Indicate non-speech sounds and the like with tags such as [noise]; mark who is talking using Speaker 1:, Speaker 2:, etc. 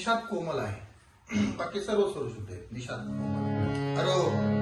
Speaker 1: निषाद कोमल आहे. [clears throat] बाकी सर्व स्वरशुद्ध आहेत निषाद कोमल. अरो हो.